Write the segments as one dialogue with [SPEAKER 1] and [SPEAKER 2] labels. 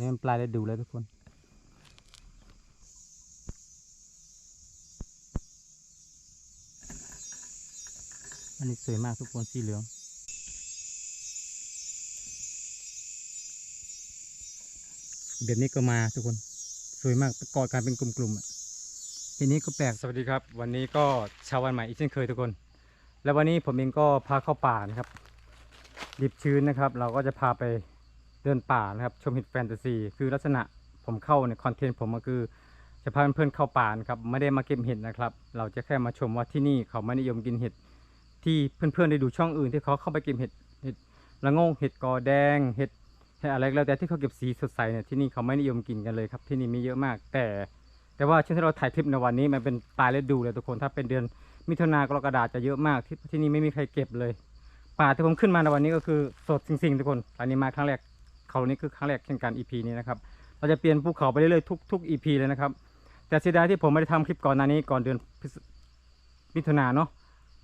[SPEAKER 1] นี่มันปลายได้ดูแล้วทุกคน อันนี้สวยมากทุกคนสีเหลืองแบบนี้ก็มาทุกคนสวยมากกอดกันเป็นกลุ่มๆอะทีนี้ก็แปลกสวัสดีครับ วันนี้ก็ชาววันใหม่อีกเช่นเคยทุกคน แล้ววันนี้ผมเองก็พาเข้าป่านะครับดิบชื้นนะครับ เราก็จะพาไป เดินป่านะครับชมเห็ดแฟนตาซีคือลักษณะผมเข้าเนี่ยคอนเทนต์ผมก็คือจะพาเพื่อนๆเข้าป่านะครับไม่ได้มาเก็บเห็ดนะครับ เราจะแค่มาชมว่าที่นี่เขาไม่นิยมกินเห็ดที่เพื่อนๆได้ดูช่องอื่นที่เขาเข้าไปเก็บเห็ดเห็ดละงงเห็ดกอแดงเห็ดอะไรก็แล้วแต่ที่เขาเก็บสีสดใสเนี่ยที่นี่เขาไม่นิยมกินกันเลยครับที่นี่มีเยอะมาก แต่ แต่ว่าช่วงที่เราถ่ายคลิปในวันนี้มันเป็นปลายฤดูเลยทุกคนถ้าเป็นเดือนมิถุนากรกฎาจะเยอะมากที่ที่นี่ไม่มีใครเก็บเลย ป่าที่ผมขึ้นมาในวันนี้ก็คือสดจริงๆทุกคนอันนี้มาครั้งแรก เขานี่คือครั้งแรกเช่นกัน EP นี้นะครับ เราจะเปลี่ยนภูเขาไปเรื่อยๆทุกทุก EP เลยนะครับ แต่เสียดายที่ผมไม่ได้ทำคลิปก่อนหน้านี้ก่อนเดือนมิถุนาเนาะ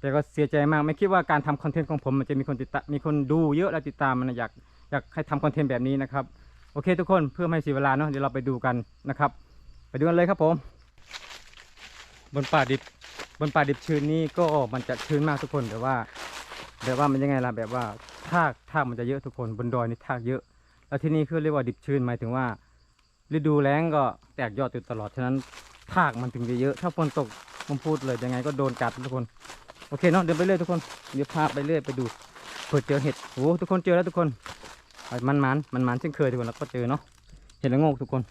[SPEAKER 1] แต่ก็เสียใจมากไม่คิดว่าการทำคอนเทนต์ของผมมันจะมีคนติดตามมีคนดูเยอะและติดตามมันอยากอยากให้ทำคอนเทนต์แบบนี้นะครับโอเคทุกคนเพื่อไม่ให้เสียเวลาเนาะเดี๋ยวเราไปดูกันนะครับ ไปดูกันเลยครับผม บนป่าดิบบนป่าดิบชื้นนี้ก็มันจะชื้นมากทุกคนแต่ว่าแบบว่ามันยังไงล่ะแบบว่าทากทากมันจะเยอะทุกคนบนดอยนี่ทากเยอะ แล้วที่นี่คือเรียกว่าดิบชื้นหมายถึงว่า ฤดูแล้งก็แตกยอดอยู่ตลอดฉะนั้นทากมันถึงจะเยอะ ถ้าฝนตกผมพูดเลยยังไงก็โดนกัดทุกคนโอเคเนาะเดินไปเรื่อยทุกคนเดี๋ยวพาไปเรื่อยไปดูเผื่อเจอเห็ดโอ้ทุกคนเจอแล้วทุกคนมันมันมันมันเช่นเคยทุกคนแล้วก็เจอเนาะเห็ดละงกทุกคน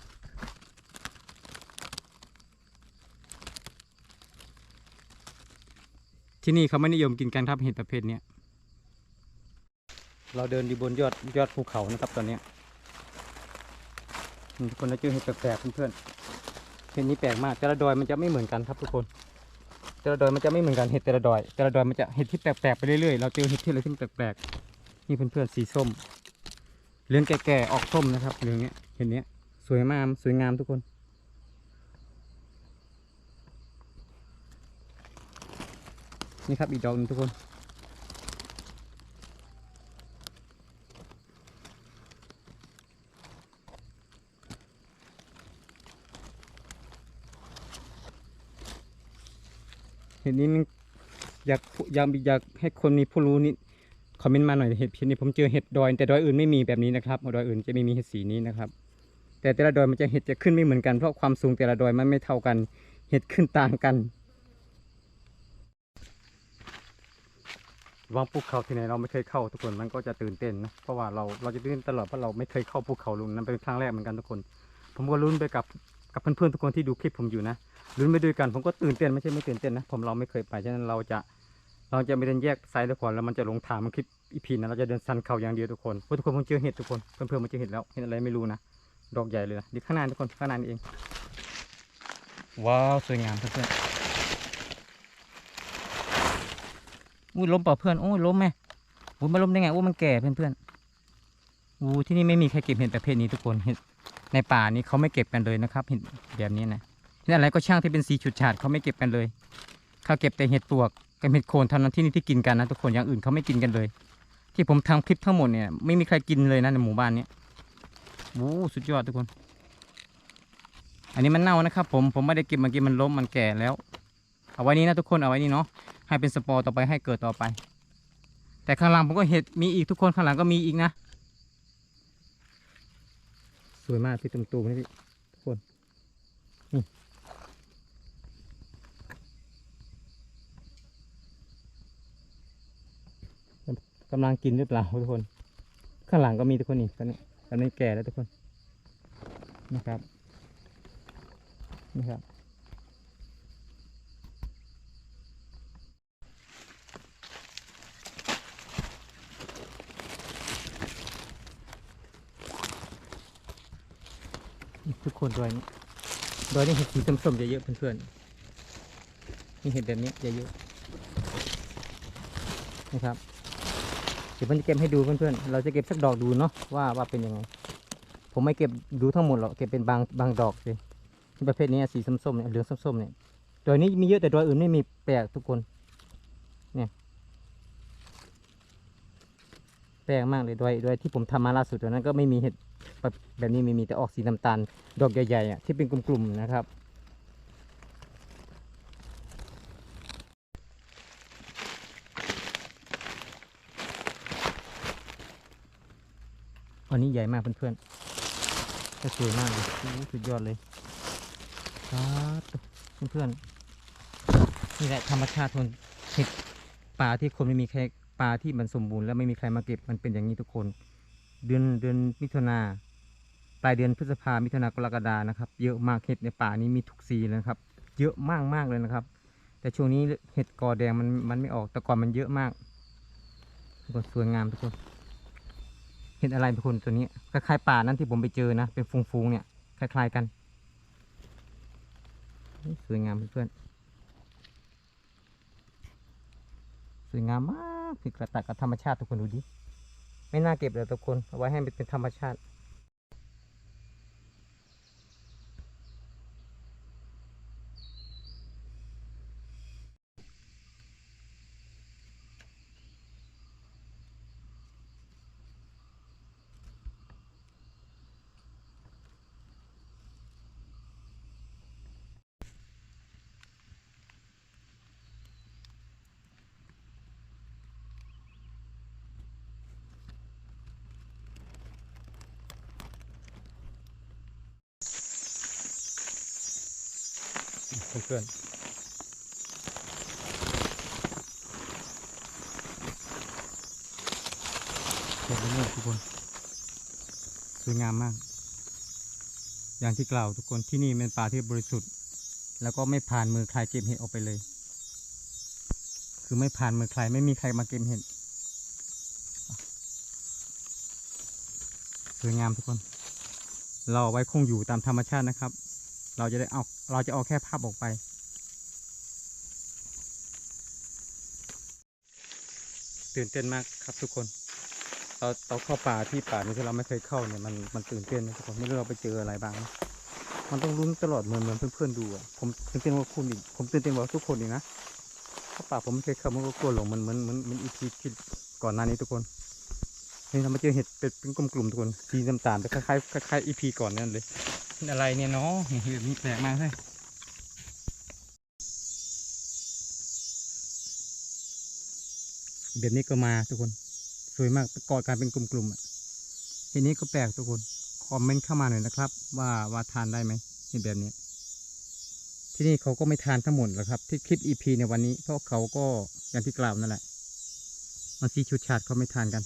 [SPEAKER 1] ที่นี่เขาไม่นิยมกินกันครับเห็ดประเภทเนี้ย เราเดินอยู่บนยอดยอดภูเขานะครับตอนนี้ทุกคนจะเจอเห็ดแปลกๆเพื่อนๆเห็ดนี้แปลกมากแต่ละดอยมันจะไม่เหมือนกันครับทุกคน แต่ละดอยมันจะไม่เหมือนกันเห็ดแต่ละดอย แต่ละดอยมันจะเห็ดที่แปลกๆไปเรื่อยๆเราเจอเห็ดที่อะไรที่แปลกๆนี่เพื่อนๆสีส้มเหลืองแก่ๆออกส้มนะครับเหลืองเนี้ยเห็ดเนี้ยสวยมากสวยงามทุกคนนี่ครับอีกดอกนึงทุกคน เห็ดนี้มันอยากอยากอยากให้คนมีผู้รู้นี่คอมเมนต์มาหน่อยเห็ดพียนี้ผมเจอเห็ดดอย แต่ดอยอื่นไม่มีแบบนี้นะครับดอยอื่นจะไม่มีเห็ดสีนี้นะครับ แต่แต่ละดอยมันจะเห็ดจะขึ้นไม่เหมือนกันเพราะความสูงแต่ละดอยมันไม่เท่ากัน เห็ดขึ้นต่างกันวางภูเขาที่ไหนเราไม่เคยเข้าทุกคนมันก็จะตื่นเต้นนะเพราะว่าเราเราจะตื่นเต้นตลอดเพราะเราไม่เคยเข้าภูเขาลุงนั้นเป็นครั้งแรกเหมือนกันทุกคน ผมก็ลุ้นไปกับ กับเพื่อนๆทุกคนที่ดูคลิปผมอยู่นะลุ้นไปด้วยกันผมก็ตื่นเต้นไม่ใช่ไม่ตื่นเต้นนะผมเราไม่เคยไปฉะนั้นเราจะเราจะไม่เดินแยกซ้ายทุกคนแล้วมันจะลงทางมันคลิปอีพีนะเราจะเดินสันเขาอย่างเดียวทุกคนเพราะทุกคนผมเจอเห็ดทุกคนเพื่อนๆมันเจอเห็ดแล้วเห็นอะไรไม่รู้นะดอกใหญ่เลยนะดีข้างหน้าทุกคนข้างหน้านี่เองว้าวสวยงามเพื่อนๆอุ้ยล้มเปล่าเพื่อนโอ้ยล้มไหมอู้ยมาล้มได้ไงอู้มันแก่เพื่อนๆอู้ที่นี่ไม่มีใครเก็บเห็ดประเภทนี้ทุกคนเห็ด ในป่านี้เขาไม่เก็บกันเลยนะครับเห็ดแบบนี้นะเห็ดอะไรก็ช่างที่เป็นสีฉูดฉาดเขาไม่เก็บกันเลยเขาเก็บแต่เห็ดปลวกกับเห็ดโคนเท่านั้นที่นี่ที่กินกันนะทุกคนอย่างอื่นเขาไม่กินกันเลย ที่ผมทำคลิปทั้งหมดเนี่ยไม่มีใครกินเลยนะในหมู่บ้านเนี้ยอู้สุดยอดทุกคน อันนี้มันเน่านะครับผมผมไม่ได้เก็บเมื่อกี้มันล้มมันแก่แล้ว เอาไว้นี้นะทุกคนเอาไว้นี่เนาะให้เป็นสปอร์ต่อไปให้เกิดต่อไป แต่ข้างหลังผมก็เห็ดมีอีกทุกคนข้างหลังก็มีอีกนะ สวยมากพี่ตุ่มตูนี่พี่ทุกคนนี่กำลังกินหรือเปล่าทุกคน ข้างหลังก็มีทุกคนนี่ตอนนี้ตอนนี้แก่แล้วทุกคนนะครับนี่ครับ คนดอยนี้ดอยนี้เห็ดสีส้มๆเยอะเพื่อนๆนี่เห็ดแบบนี้เยอะนะครับเดี๋ยวผมจะเก็บให้ดูเพื่อนๆเราจะเก็บสักดอกดูเนาะว่าว่าเป็นยังไง ผมไม่เก็บดูทั้งหมดหรอกเก็บเป็นบางบางดอกสิประเภทนี้สีส้มๆเนี่ยเหลืองส้มๆเนี่ยดอยนี้มีเยอะแต่ดอยอื่นไม่มีแปลกทุกคนเนี่ยแปลกมากเลยโดยโดยที่ผมทำมาล่าสุดตอนนั้นก็ไม่มีเห็ด แบบนี้ไม่มีแต่ออกสีน้ำตาล ดอกใหญ่ๆอะที่เป็นกลุ่มๆนะครับ อันนี้ใหญ่มากเพื่อนๆก็สวยมากเลยสุดยอดเลยครับเพื่อนๆนี่แหละธรรมชาติทนเห็ดป่าที่คนไม่มีใครป่าที่มันสมบูรณ์แล้วไม่มีใครมาเก็บมันเป็นอย่างนี้ทุกคน เดือนเดือนมิถุนา ลายเดือนพฤษภามิถุนากรกฎานะครับ เยอะมากเห็ดในป่านี้มีทุกสีเลยครับ เยอะมากมากเลยนะครับ แต่ช่วงนี้เห็ดกอแดงมันมันไม่ออกแต่ก่อนมันเยอะมากทุกคนสวยงามทุกคน เห็นอะไรทุกคนตัวนี้คล้ายๆป่านั้นที่ผมไปเจอนะ เป็นฟูงๆเนี่ยคล้ายๆกันสวยงามเพื่อนสวยงามมากผิดกระตักกับธรรมชาติทุกคนดูดิไม่น่าเก็บเลยทุกคนเอาไว้ให้มันเป็นธรรมชาติ เพื่อนๆเห็นไหมเนี่ยทุกคนสวยงามมาก อย่างที่กล่าวทุกคนที่นี่เป็นป่าที่บริสุทธิ์ แล้วก็ไม่ผ่านมือใครเก็บเห็ดออกไปเลย คือไม่ผ่านมือใครไม่มีใครมาเก็บเห็ดสวยงามทุกคน เราเอาไว้คงอยู่ตามธรรมชาตินะครับ เราจะได้เอา เราจะเอาแค่ภาพออกไปตื่นเต้นมากครับทุกคนเราเราเข้าป่าที่ป่านี้ที่เราไม่เคยเข้าเนี่ยมันมันตื่นเต้นนะทุกคนไม่รู้เราไปเจออะไรบ้าง มันต้องลุ้นตลอดเหมือนเหมือนเพื่อนๆดูอะผมตื่นเต้นว่าคุณอีกผมตื่นเต้นว่าทุกคนอีกนะเข้าป่าผมไม่เคยเข้ามันก็กลัวหลงมันเหมือนเหมือนเหมือนอีพีที่ก่อนหน้านี้ทุกคนนี่เรามาเจอเห็ดเป็นเป็นกลุ่มๆทุกคนสีน้ำตาลแต่คล้ายๆคล้ายๆอีพีก่อนนั่นเลย เป็นอะไรเนี่ยเนาะเห็ดนี่แปลกมากเลยแบบนี้ก็มาทุกคน สวยมากกอดกันเป็นกลุ่มๆอะทีนี้ก็แปลกทุกคนคอมเมนต์เข้ามาหน่อยนะครับ ว่าว่าทานได้ไหมเห็นแบบนี้ ที่นี่เขาก็ไม่ทานทั้งหมดหรอกครับ ที่คลิป EP ในวันนี้เพราะเขาก็อย่างที่กล่าวนั่นแหละมันซีชุดชาติเขาไม่ทานกัน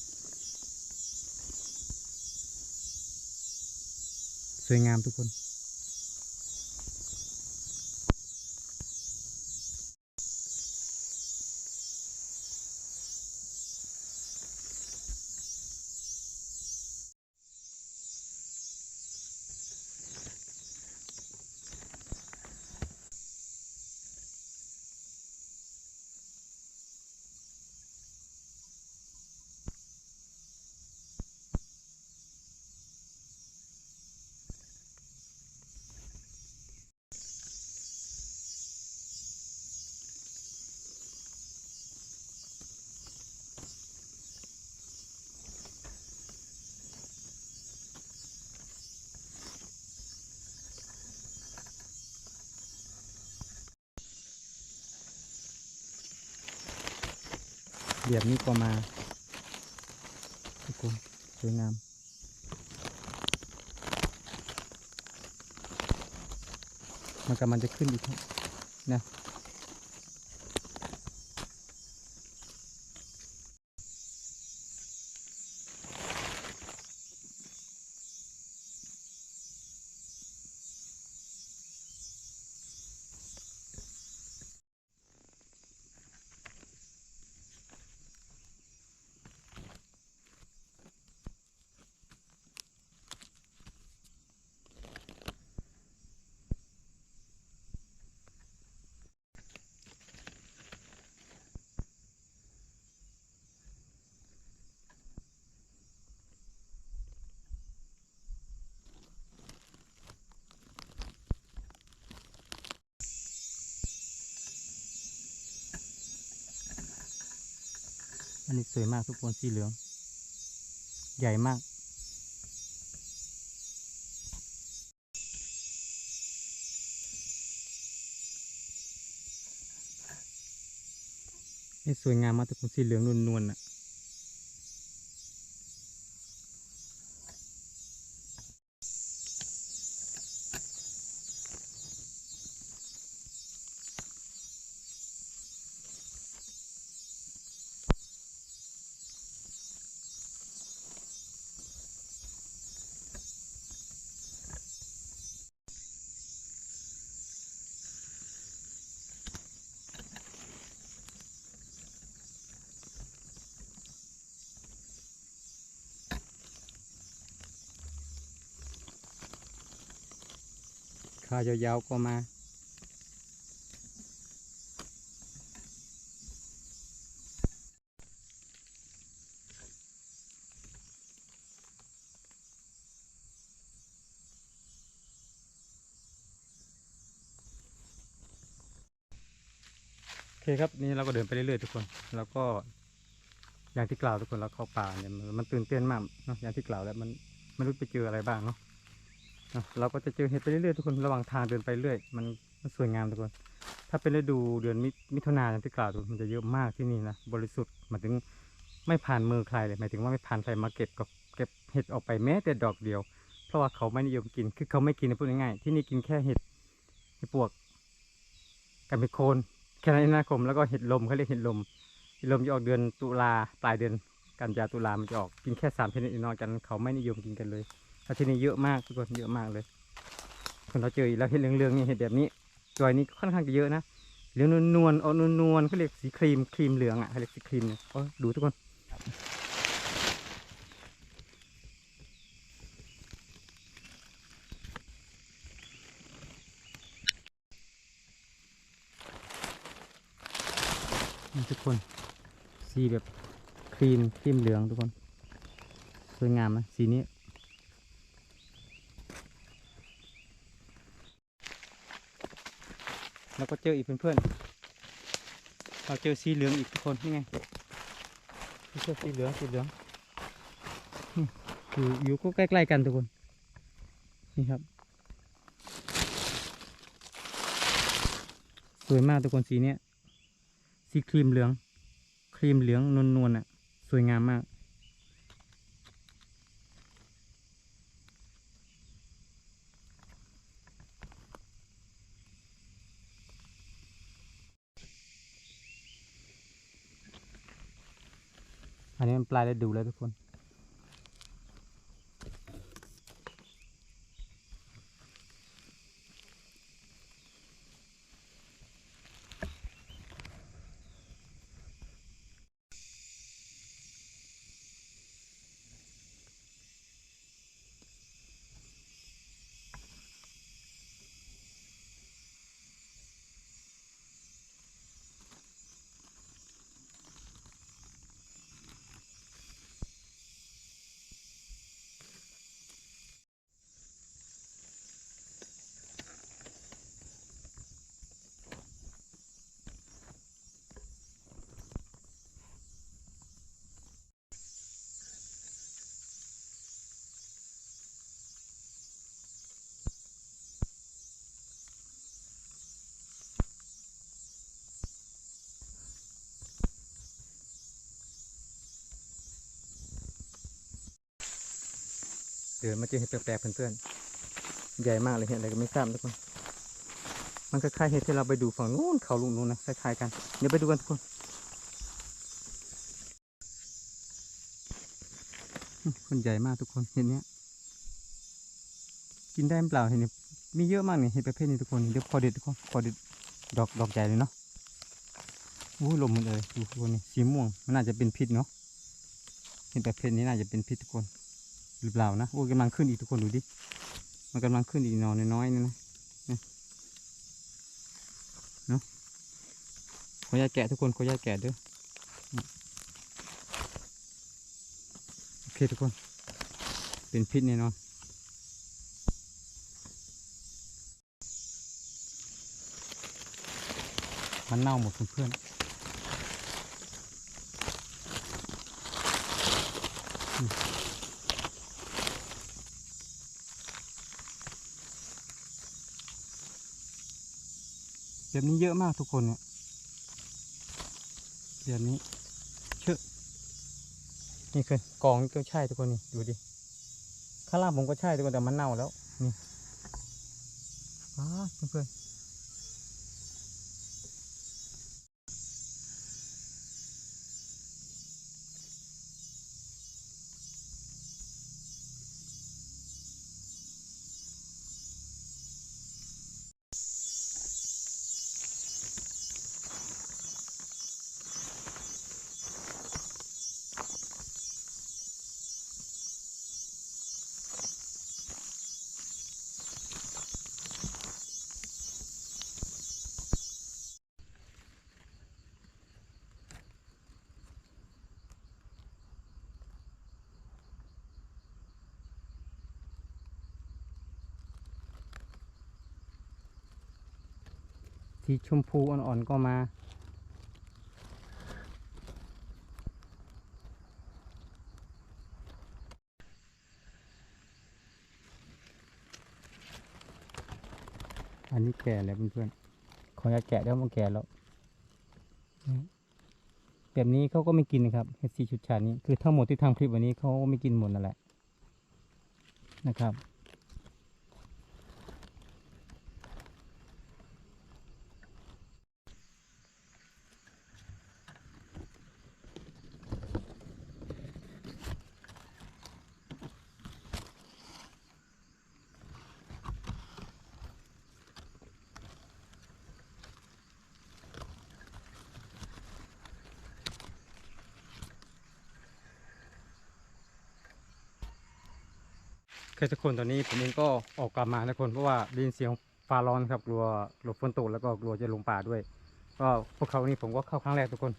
[SPEAKER 1] สวยงามทุกคน แบบนี้ก็มาทุกคนสวยงามมันกำลังจะขึ้นอีกนะ อันนี้สวยมากทุกคนสีเหลือง ใหญ่มาก นี่สวยงามมากทุกคนสีเหลืองนวลๆน่ะ ขายาวๆก็มา โอเคครับนี่เราก็เดินไปเรื่อยๆทุกคน แล้วก็อย่างที่กล่าวทุกคนเราเข้าป่าเนี่ยมันมันตื่นเต้นมากเนาะอย่างที่กล่าวแล้วมันไม่รู้ไปเจออะไรบ้างเนาะ เราก็จะเจอเห็ดไปเรื่อยๆทุกคนระหว่างทางเดินไปเรื่อยมันมันสวยงามทุกคน ถ้าเป็นฤดูเดือนมิมิถุนาย่างที่กล่าวมันจะเยอะมากที่นี่นะบริสุทธิ์หมายถึงไม่ผ่านมือใครเลยหมายถึงว่าไม่ผ่านใครมาเก็บกับเก็บเห็ดออกไปแม้แต่ดอกเดียว เพราะว่าเขาไม่นิยมกินคือเขาไม่กินนะพูดง่ายๆที่นี่กินแค่เห็ดเห็ดปวกกับเห็ดโคนแค่นั้นนะผมแล้วก็เห็ดลมเขาเรียกเห็ดลมเห็ดลมจะออกเดือนตุลาปลายเดือนกันยาตุลามันจะออกกินแค่สามชนิดนอกจากนั้นเขาไม่นิยมกินกันเลย แล้วที่นี่เยอะมากทุกคนเยอะมากเลยคนเราเจออีกแล้วเห็ดเหลืองๆนี่เห็ดแบบนี้ตัวนี้ค่อนข้างจะเยอะนะเหลืองนวลๆเอานวลๆเขาเรียกสีครีมครีมเหลืองอะเขาเรียกสีครีมเนี่ยเอาดูทุกคนทุกคนสีแบบครีมครีมเหลืองทุกคน สวยงามนะสีนี้ แล้วก็เจออีกเพื่อนๆเราเจอสีเหลืองอีกทุกคนนี่ไงนี่เจอสีเหลืองสีเหลืองนี่อยู่อยู่ก็ใกล้ๆกันทุกคนนี่ครับสวยมากทุกคนสีเนี้ยสีครีมเหลือง ครีมเหลืองนวลๆอะ สวยงามมาก อันนี้มัน ปลายฤดูแล้วทุกคน เดินมาเจอเห็ดแปลกๆเพื่อนๆ ใหญ่มากเลยเห็ดอะไรก็ไม่ทราบทุกคนมันคล้ายๆเห็ดที่เราไปดูฝั่งนู้นเขาลุงนู้นนะคล้ายๆกัน เดี๋ยวไปดูกันทุกคนคนใหญ่มากทุกคนเห็ดเนี้ย กินได้หรือเปล่าเห็ดนี้มีเยอะมากเนี่ยเห็ดประเภทนี้ทุกคนเดี๋ยวขอเด็ดทุกคนขอเด็ดดอกดอกใหญ่เลยเนาะอู้ลมมันเลยดูทุกคนนี่สีม่วงมันน่าจะเป็นพิษเนาะเห็ดประเภทนี้น่าจะเป็นพิษทุกคน หรือเปล่านะโอ้กำลังขึ้นอีกทุกคนดูดิมันกำลังขึ้นอีกนอนน้อยๆนี่นะเนาะขออนุญาแกะทุกคนขออนุญาแกะด้อโอเคทุกคน เป็นพิษแน่นอนมันเน่าหมดเพื่อนๆ แบบนี้เยอะมากทุกคนเนี่ยแบบนี้เชื่อนี่คือกองก็ใช่ทุกคนนี่ดูดิข้างล่างผมก็ใช่ทุกคนแต่มันเน่าแล้วนี่อ้าเพื่อน สีชมพูอ่อนๆก็มา อันนี้แก่แล้วเพื่อนๆขออย่าแกะแล้วมันแก่แล้วแบบนี้เขาก็ไม่กินนะครับเห็ดสีชุดชานี้คือทั้งหมดที่ทำคลิปวันนี้เขาไม่กินหมดนั่นแหละนะครับ คยทุกคนตอนนี้ผมเองก็ออกกลับมานะคนเพราะว่าได้ยินเสียงฟ้าร้อนครับกลัวกลัวฝนตกแล้วก็กลัวจะลงป่าด้วย ก็พวกเขานี่ผมก็เข้าครั้งแรกทุกคน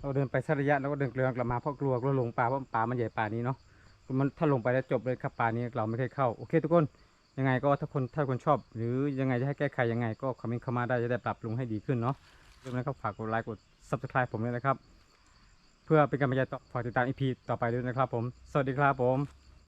[SPEAKER 1] เราเดินไปสักระยะแล้วก็เดินเกลือกลับมาเพราะกลัวกลัวลงป่าเพราะป่ามันใหญ่ป่านี้เนาะมันถ้าลงไปแล้วจบเลยครับป่านี้เราไม่เคยเข้าโอเค ทุกคนยังไงก็ถ้าคนถ้าคนชอบ หรือยังไงจะให้แก้ไขยังไง ก็คอมเมนต์เข้ามาได้จะได้ปรับปรุงให้ดีขึ้นเนาะเรื่องนั้นก็ฝากกดไลค์กด subscribe ผมด้วยนะครับ เพื่อเป็นกำลังใจต่อฝากติดตามอีพีต่อไปด้วยนะครับผม สวัสดีครับผม